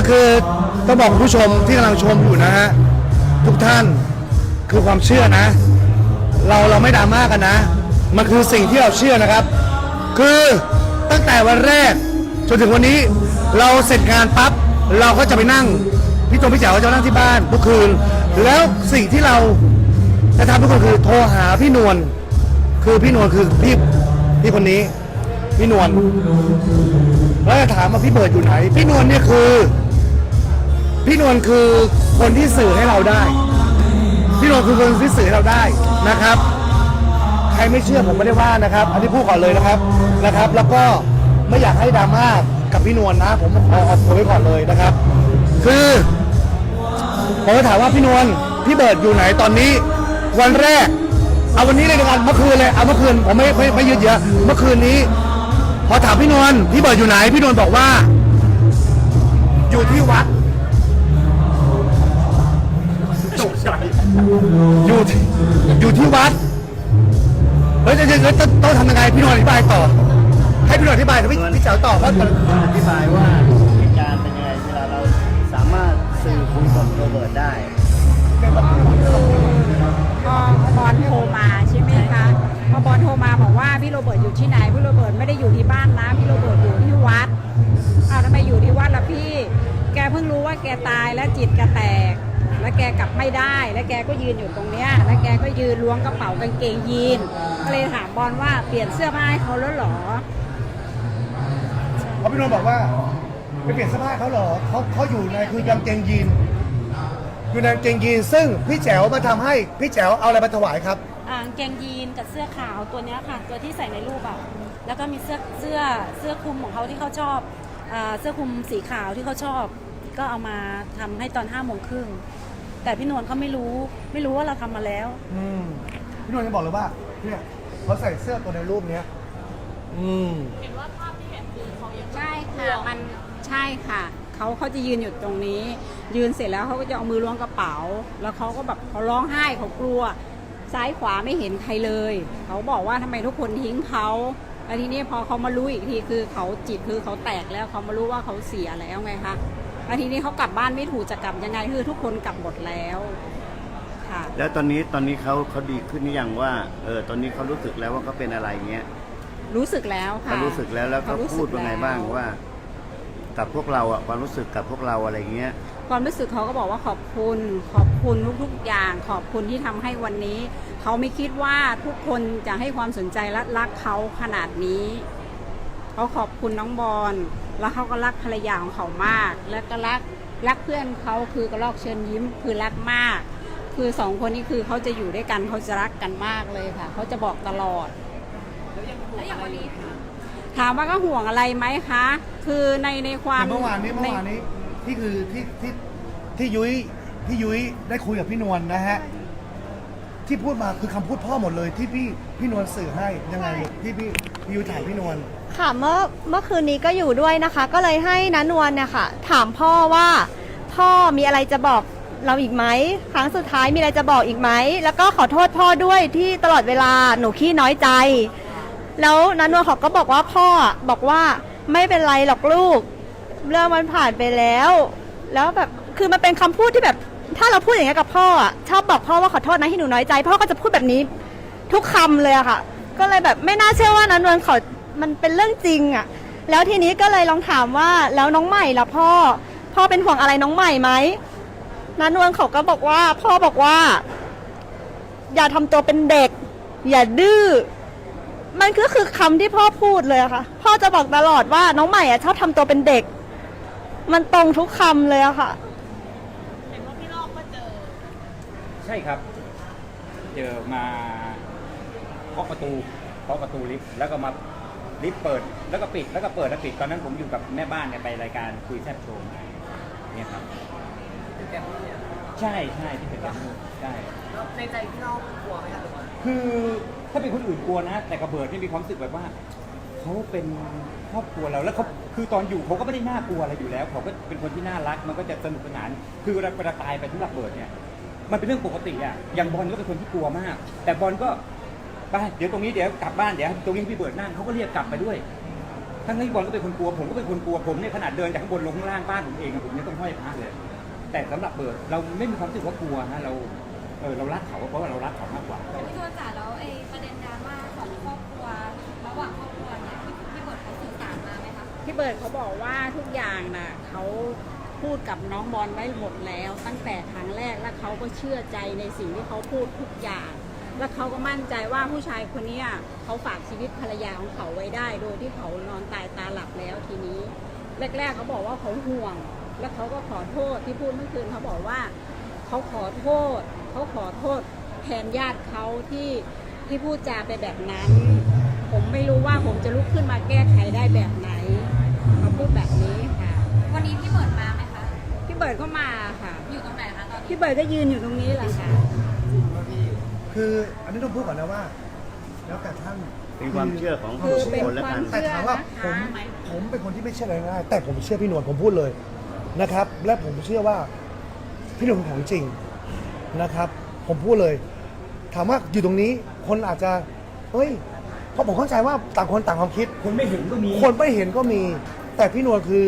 ็คือต้องบอกคุณผู้ชมที่กำลังชมอยู่นะฮะทุกท่านคือความเชื่อนะ เราเราไม่ดราม่ากันนะ มันคือสิ่งที่เราเชื่อนะครับ คือตั้งแต่วันแรกจนถึงวันนี้เราเสร็จงานปั๊บเราก็จะไปนั่งพี่ตงพี่แจ๋วจะนั่งที่บ้านทุกคืน แล้วสิ่งที่เราจะทำทุกคนคือโทรหาพี่นวลคือพี่นวลคือพี่พี่คนนี้พี่นวลแล้วจะถามว่าพี่เบิร์ดอยู่ไหน พี่นวลเนี่ยคือ พี่นวลคือคนที่สื่อให้เราได้ พี่นวลคือคนที่สื่อให้เราได้นะครับ ใครไม่เชื่อผมไม่ได้ว่านะครับ อันนี้พูดก่อนเลยนะครับนะครับ แล้วก็ไม่อยากให้ดราม่ากับพี่นวลนะ ผมขอออกตัวไว้ก่อนเลยนะครับ คือผมจะถามว่าพี่นวลพี่เบิร์ดอยู่ไหนตอนนี้ วันแรก เอาวันนี้เลยกันเมื่อคืนเลยเอาเมื่อคืนผมไม่ไม่ไม่ยืดเยอะเมื่อคืนนี้ พอถามพี่นวลพี่เบิร์ดอยู่ไหน พี่นวลบอกว่า อยู่ที่วัด อยู่ที่อยู่ที่วัด เฮ้ยจะจะจะต้องต้องทำยังไงพี่นวลอธิบายต่อ ให้พี่นวลอธิบายแต่พี่พี่เจ๋วต่อเพราะอธิบายว่าเหตุการณ์เป็นยังไงเวลาเราสามารถสื่อคุยกับโรเบิร์ตได้พอบอลโทรมาใช่ไหมคะพอบอลโทรมาบอกว่าพี่โรเบิร์ตอยู่ที่ไหนพี่โรเบิร์ตไม่ได้อยู่ที่บ้านนะพี่โรเบิร์ตอยู่ที่วัดอ้าวทำไมอยู่ที่วัดล่ะพี่ แกเพิ่งรู้ว่าแกตายแล้วจิตแกแตก แล้วแกกลับไม่ได้ แล้วแกก็ยืนอยู่ตรงเนี้ย แล้วแกก็ยืนล้วงกระเป๋ากางเกงยีน ก็เลยถามบอลว่าเปลี่ยนเสื้อผ้าให้เขาแล้วเหรอ เพราะพี่นวลบอกว่าไปเปลี่ยนเสื้อผ้าเขาเหรอเขาเขาอยู่ในคือกางเกงยีนอยู่ในกางเกงยีนซึ่งพี่แจ๋วมาทำให้พี่แจ๋วเอาอะไรมาถวายครับ อ่ากางเกงยีนกับเสื้อขาวตัวเนี้ยค่ะ ตัวที่ใส่ในรูปอะแล้วก็มีเสื้อเสื้อเสื้อคลุมของเขาที่เขาชอบอ่าเสื้อคลุมสีขาวที่เขาชอบ ก็เอามาทำให้ตอนห้าโมงครึ่ง แต่พี่นวลเขาไม่รู้ ไม่รู้ว่าเราทำมาแล้ว อืมพี่นวลจะบอกเลยว่าเนี่ยเขาใส่เสื้อตัวในรูปเนี้ยอืม ใช่ค่ะ มันใช่ค่ะเขาเขาจะยืนอยู่ตรงนี้ ยืนเสร็จแล้วเขาก็จะเอามือล้วงกระเป๋า แล้วเขาก็แบบเขาร้องไห้เขากลัว ซ้ายขวาไม่เห็นใครเลย เขาบอกว่าทำไมทุกคนทิ้งเขาแล้วทีนี้พอเขามารู้อีกทีคือเขาจิตคือเขาแตกแล้วเขามารู้ว่าเขาเสียแล้วไงคะ แล้วทีนี้เขากลับบ้านไม่ถูกจะกลับยังไงคือทุกคนกลับหมดแล้วค่ะ แล้วตอนนี้ตอนนี้เขาเขาดีขึ้นหรือยังว่าเออตอนนี้เขารู้สึกแล้วว่าเขาเป็นอะไรเงี้ยรู้สึกแล้วค่ะเขารู้สึกแล้วแล้วเขารู้พูสึดกว่าไงแล้วบ้างว่า กับพวกเราอะความรู้สึกกับพวกเราอะไรเงี้ย ความรู้สึกเขาก็บอกว่าขอบคุณ ขอบคุณทุกๆอย่าง ขอบคุณที่ทำให้วันนี้ เขาไม่คิดว่าทุกคนจะให้ความสนใจและรักเขาขนาดนี้ เขาขอบคุณน้องบอล แล้วเขาก็รักภรรยาของเขามาก แล้วก็รักรักเพื่อนเขาคือกระลอกเชิญยิ้มคือรักมาก คือสองคนนี้คือเขาจะอยู่ด้วยกันเขาจะรักกันมากเลยค่ะเขาจะบอกตลอด แล้วอย่างวันนี้ถามว่าก็ห่วงอะไรไหมคะ คือในในความเมื่อวานนี้เมื่อวานนี้ที่คือที่ที่ที่ยุ้ยที่ยุ้ยได้คุยกับพี่นวลนะฮะ ที่พูดมาคือคำพูดพ่อหมดเลยที่พี่พี่นวลสื่อให้ยังไงที่พี่พี่ยุ้ยถ่ายพี่นวล ค่ะเมื่อเมื่อคืนนี้ก็อยู่ด้วยนะคะ ก็เลยให้นันวลเนี่ยค่ะ ถามพ่อว่า พ่อมีอะไรจะบอกเราอีกไหมครั้งสุดท้ายมีอะไรจะบอกอีกไหมแล้วก็ขอโทษพ่อด้วยที่ตลอดเวลาหนูขี้น้อยใจ แล้วนันวลเขาก็บอกว่าพ่อบอกว่าไม่เป็นไรหรอกลูก เรื่องมันผ่านไปแล้ว แล้วแบบคือมันเป็นคำพูดที่แบบ ถ้าเราพูดอย่างนี้ยกับพ่ออะชอบบอกพ่อว่าขอโทษนะที่หนูน้อยใจ พ่อก็จะพูดแบบนี้ทุกคำเลยอะค่ะ ก็เลยแบบไม่น่าเชื่อว่านันวลเขามันเป็นเรื่องจริงอะแล้วทีนี้ก็เลยลองถามว่าแล้วน้องใหม่ล่ะพ่อ พ่อเป็นห่วงอะไรน้องใหม่ไหมนันวลเขาก็บอกว่า พ่อบอกว่า อย่าทำตัวเป็นเด็ก อย่าดื้อ มันก็คือคำที่พ่อพูดเลยอะค่ะ พ่อจะบอกตลอดว่าน้องใหม่อะชอบทำตัวเป็นเด็ก มันตรงทุกคำเลยอะค่ะ ใช่ครับ เจอมาเคาะประตูเคาะประตูลิฟต์แล้วก็มาลิฟต์เปิด แล้วก็ปิดแล้วก็เปิดแล้วปิดตอนนั้นผมอยู่กับแม่บ้านเนี่ยไปรายการคุยแซ่บโชว์เนี่ยครับใช่ใช่ที่เป็นแบบนี้ใช่ในใจพี่น้องกลัวไหมคะหรือว่าคือถ้าเป็นคนอื่นกลัวนะ แต่กระเบิดนี่มีความรู้สึกแบบว่าเขาเป็นครอบครัวเราแล้วเขาคือตอนอยู่เขาก็ไม่ได้น่ากลัวอะไรอยู่แล้วเขาก็เป็นคนที่น่ารักมันก็จะสนุกสนาน คือเวลาเวลาตายไปที่ระเบิดเนี่ย มันเป็นเรื่องปกติอะอย่างบอลก็เป็นคนที่กลัวมาก แต่บอลก็ไปเดี๋ยวตรงนี้เดี๋ยวกลับบ้านเดี๋ยวตรงนี้พี่เบิร์ดนั่งเขาก็เรียกกลับไปด้วยทั้งที่บอลก็เป็นคนกลัวผมก็เป็นคนกลัวผมเนี่ยขนาดเดินจากข้างบนลงข้างล่างบ้านผมเองอะผมยังต้องห้อยพระเลย แต่สำหรับเบิร์ดเราไม่มีความรู้สึกว่ากลัวฮะเราเออเรารักเขาเพราะว่าเรารักเขามากกว่า พี่นวลจ๋าแล้วไอ้ประเด็นดราม่าของครอบครัวระหว่างครอบครัวเนี่ยพี่พี่เบิร์ดเขาสื่อสารมาไหมคะ พี่เบิร์ดเขาบอกว่าทุกอย่างน่ะเขา พูดกับน้องบอลไว้หมดแล้ว ตั้งแต่ครั้งแรกแล้วเขาก็เชื่อใจในสิ่งที่เขาพูดทุกอย่าง แล้วเขาก็มั่นใจว่าผู้ชายคนนี้เขาฝากชีวิตภรรยาของเขาไว้ได้ โดยที่เขานอนตายตาหลับแล้วทีนี้แรกๆเขาบอกว่าเขาห่วง แล้วเขาก็ขอโทษที่พูดเมื่อคืนเขาบอกว่าเขาขอโทษเขาขอโทษแทนญาติเขาที่ที่พูดจาไปแบบนั้น ผมไม่รู้ว่าผมจะลุกขึ้นมาแก้ไขได้แบบไหนเขาพูดแบบนี้ค่ะวันนี้พี่ เบิร์ดก็มาค่ะ อยู่ตรงไหนคะตอนนี้พี่เบิร์ดก็ยืนอยู่ตรงนี้แหละค่ะ คืออันนี้ต้องพูดก่อนนะว่า แล้วแต่ท่านเป็นความเชื่อของคือทุกเป็นคนแล้วควากัมนแต่ถามว่าผมเชื่อนะคะ ผมเป็นคนที่ไม่เชื่ออะไรง่ายแต่ผมเชื่อพี่นวลผมพูดเลยนะครับ และผมเชื่อว่าพี่นวลเป็นของจริงนะครับ ผมพูดเลย ถามว่าอยู่ตรงนี้คนอาจจะเฮ้ยเพราะผมเข้าใจว่าต่างคนต่างความคิด คนไม่เห็นก็มี คนไม่เห็นก็มี แต่พี่นวลคือ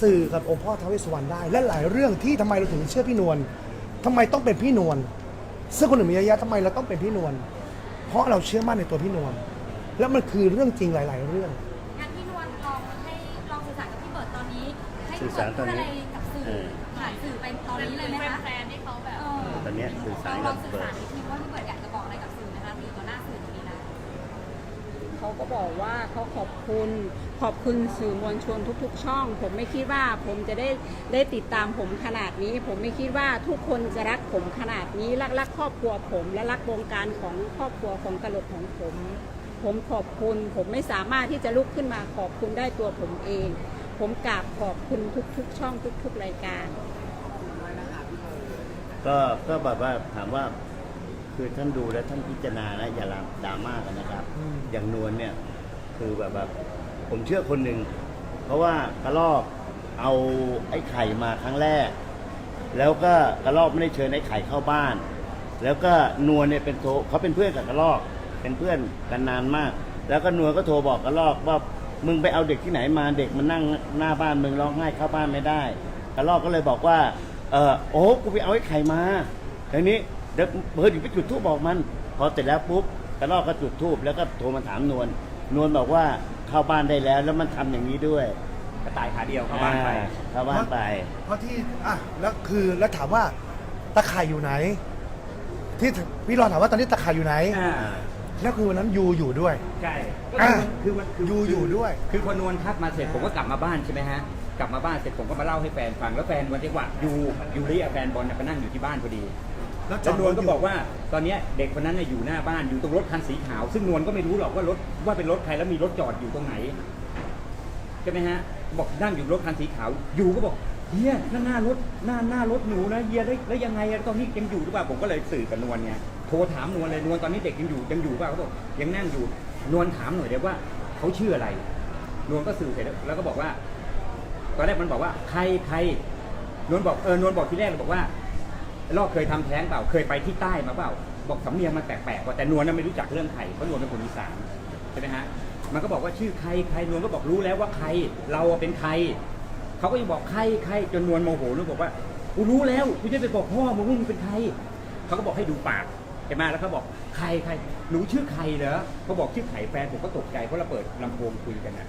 สื่อกับองค์พ่อท้าวเวสสุวรรณได้ และหลายเรื่องที่ทำไมเราถึงเชื่อพี่นวลทำไมต้องเป็นพี่นวลซึ่งคนอื่นมีเยอะแยะทำไมเราต้องเป็นพี่นวลเพราะเราเชื่อมั่นในตัวพี่นวลแล้วมันคือเรื่องจริงหลาย ๆ เรื่อง งั้นพี่นวลลองให้ลองสื่อสารกับพี่เบิร์ดตอนนี้ ให้สื่พี่อเบิสารร์ดตพูอนดนี้อะไรกับสื่อเออผ่านสื่อไปตอนนี้เลยไหมคะแฟนที่เขาแบบ ตอนเนี้ยสื่อสารลกัอบงสื่อเบิสาร์รด อีกทีว่าพี่เบิร์ดอยากจะ เขาก็บอกว่าเขาขอบคุณขอบคุณสื่อมวลชนทุก ๆ ช่อง ผมไม่คิดว่าผมจะได้ได้ติดตามผมขนาดนี้ ผมไม่คิดว่าทุกคนจะรักผมขนาดนี้รักรักครอบครัวผมและรักวงการของครอบครัวของตลกของผม ผมขอบคุณ ผมไม่สามารถที่จะลุกขึ้นมาขอบคุณได้ตัวผมเอง ผมกราบขอบคุณทุก ๆ ช่องทุก ๆ รายการ ก็ก็แบบว่าถามว่า คือท่านดูแล้วท่านพิจารณานะอย่าดราม่ากันนะครับ อืม อย่างนวลเนี่ยคือแบบแบบผมเชื่อคนหนึ่ง เพราะว่ากระลอกเอาไอ้ไข่มาครั้งแรก แล้วก็กระลอกไม่ได้เชิญไอ้ไข่เข้าบ้าน แล้วก็นวลเนี่ยเป็นโทรเขาเป็นเพื่อนกับกระลอก เป็นเพื่อนกันนานมาก แล้วก็นวลก็โทรบอกกระลอกว่ามึงไปเอาเด็กที่ไหนมาเด็กมันนั่งหน้าบ้านมึงร้องไห้เข้าบ้านไม่ได้กระลอกก็เลยบอกว่า เออโอ้กูไปเอาไอ้ไข่มาทีนี้ เดี๋ยวเบิร์ดไปจุดทูบบอกมัน พอเสร็จแล้วปุ๊บกระลอกก็จุดทูบแล้วก็โทรมาถามนวลนวลบอกว่าเข้าบ้านได้แล้ว แล้วมันทำอย่างนี้ด้วยกระต่ายขาเดียวเข้าบ้านไปอ่เข้าบ้านไป เพราะที่อะแล้วคือแล้วถามว่าตะข่ายอยู่ไหน ที่พี่รอนถามว่าตอนนี้ตะข่ายอยู่ไหนอ่าแล้วคือวันนั้นยูอยู่ด้วยใช่อะคือมันคืออยู่อยู่ด้วย คือพอนวลทักมาเสร็จผมก็กลับมาบ้านใช่ไหมฮะกลับมาบ้านเสร็จผมก็มาเล่าให้แฟนฟังแล้วแฟนวันที่ว่ายูยูริอะแฟนบอลน่ะไปนั่งอยู่ที่บ้านพอดี แล้วจแล้อวดนวลรถก็อยู่บอกว่าตอนเนี้ยเด็กคนนั้นน่ะอยู่หน้าบ้านอยู่ตรงรถคันสีขาว ซึ่งนวลก็ไม่รู้หรอกว่ารถว่าเป็นรถใครแล้วมีรถจอดอยู่ตรงไหนใช่ไหมฮะ บอกนั่งอยู่รถคันสีขาวยูก็บอกเฮียนั่นหน้ารถหน้าหน้ารถหนูนะเฮียแล้วแล้วยังไงอะตอนนี้ยังอยู่หรือเปล่าผมก็เลยสื่อกับนวลไงโทรถามนวลเลยนวลตอนนี้เด็กยังอยู่ยังอยู่เปล่าเขาบอกยังนั่งอยู่นวลถามหน่อยเดี๋ยวว่าเขาชื่ออะไร นวลก็สื่อเสร็จแล้วก็บอกว่า ตอนแรกมันบอกว่าใครใครนวลบอกเออนวลบอกที่แรกเลยบอกว่า ลอกเคยทำแท้งเปล่า เคยไปที่ใต้มาเปล่า บอกสำเนียงมันแปลกๆกว่าแต่นวลน่ะไม่รู้จักเรื่องไข่เพราะนวลเป็นคนอีสานใช่ไหมฮะ มันก็บอกว่าชื่อใครใครนวลก็บอกรู้แล้วว่าใคร เราเป็นใคร เขาก็ยังบอกใครใครจนนวลโมโหนวลบอกว่ากูรู้แล้วกูจะไปบอกพ่อมึงว่ามึงเป็นใคร เขาก็บอกให้ดูปากใช่ไหมแล้วเขาบอกใครใครหนูชื่อใครเหรอเขาบอกชื่อไข่แฟนผมก็ตกใจเพราะเราเปิดลำโพงคุยกันนะ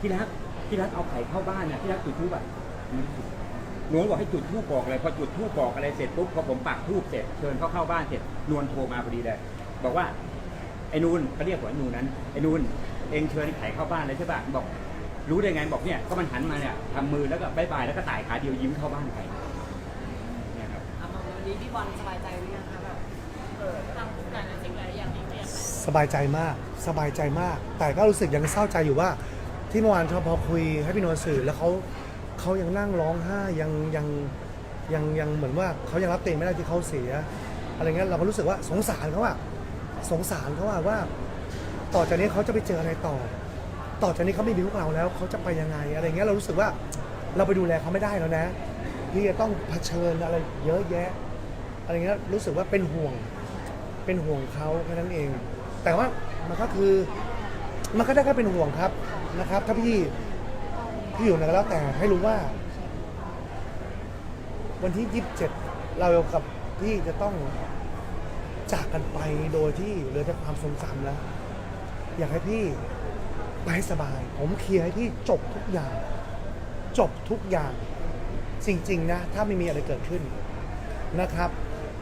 ที่รักที่รักเอาไข่เข้าบ้านนะที่รักจุดทูบอะ นวลบอกให้จุดทูบบอกเลยพอจุดทูบบอกอะไรเสร็จปุ๊บพอผมปักทูบเสร็จเชิญเขาเข้าบ้านเสร็จนวลโทรมาพอดีเลย บอกว่าไอ้นูนเขาเรียกว่าไอ้นูนนั้นไอ้นูนเองเชิญไอ้ไข่เข้าบ้านเลยใช่ป่ะบอก รู้ได้ไงบอกเนี่ยก็มันหันมาเนี่ยทำมือแล้วก็บายบายแล้วก็ต่ายขาเดียวยิ้มเข้าบ้านไปเนี่ยครับอะวันนี้พี่บอลสบายใจหรือยังคะแบบเออทำทุกอย่างในสิ่งหลายอย่างที่เรียนสบายใจมากสบายใจมาก แต่ก็รู้สึกยังเศร้าใจอยู่ว่า ที่เมื่อวานพอคุยให้พี่นวลสื่อแล้วเขา เขายังนั่งร้องไห้ยังยังยังยังเหมือนว่าเขายังรับเต็มไม่ได้ที่เขาเสีย อะไรเงี้ยเราก็รู้สึกว่าสงสารเขาอะสงสารเขาอะว่า ต่อจากนี้เขาจะไปเจออะไรต่อ ต่อจากนี้เขาไม่มีพวกเราแล้วเขาจะไปยังไงอะไรเงี้ยเรารู้สึกว่าเราไปดูแลเขาไม่ได้แล้วนะที่จะต้องเผชิญอะไรเยอะแยะ อะไรเงี้ยรู้สึกว่าเป็นห่วงเป็นห่วงเขาแค่นั้นเอง แต่ว่ามันก็คือมันก็ได้แค่เป็นห่วงครับนะครับ ถ้าพี่ พี่อยู่ไหนก็แล้วแต่ให้รู้ว่า วันที่ยี่สิบเจ็ดเรากับพี่จะต้องจากกันไปโดยที่เหลือแต่ความทรงจำแล้ว อยากให้พี่ไปให้สบาย ผมเคลียร์ให้พี่จบทุกอย่าง จบทุกอย่างจริงๆนะ ถ้าไม่มีอะไรเกิดขึ้นนะครับ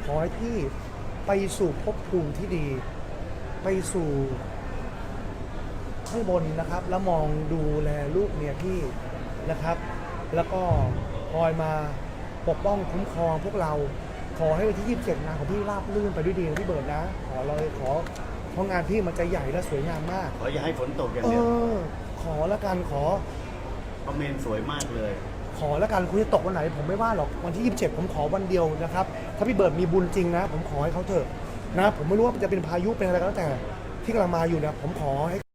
ขอให้พี่ไปสู่ภพภูมิที่ดี ไปสู่ ข้างบนนะครับ แล้วมองดูแลลูกเมียพี่นะครับ แล้วก็คอยมาปกป้องคุ้มครองพวกเราขอให้วันที่ 27 งานของพี่ราบรื่นไปด้วยดีนะพี่เบิร์ดนะ ขอเลยขอเพราะงานพี่มันจะใหญ่และสวยงามมาก ขออย่าให้ฝนตกอย่างเอเดียวอขอละกันขอเพราะเมนสวยมากเลย ขอแล้วกันคุณจะตกวันไหน ผมไม่ว่าหรอกวันที่ 27 ผมขอวันเดียวนะครับ ถ้าพี่เบิร์ดมีบุญจริงนะ ผมขอให้เขาเถอะนะ ผมไม่รู้ว่าจะเป็นพายุเป็นอะไรก็แล้วแต่ที่กำลังมาอยู่เนี่ยผมขอให้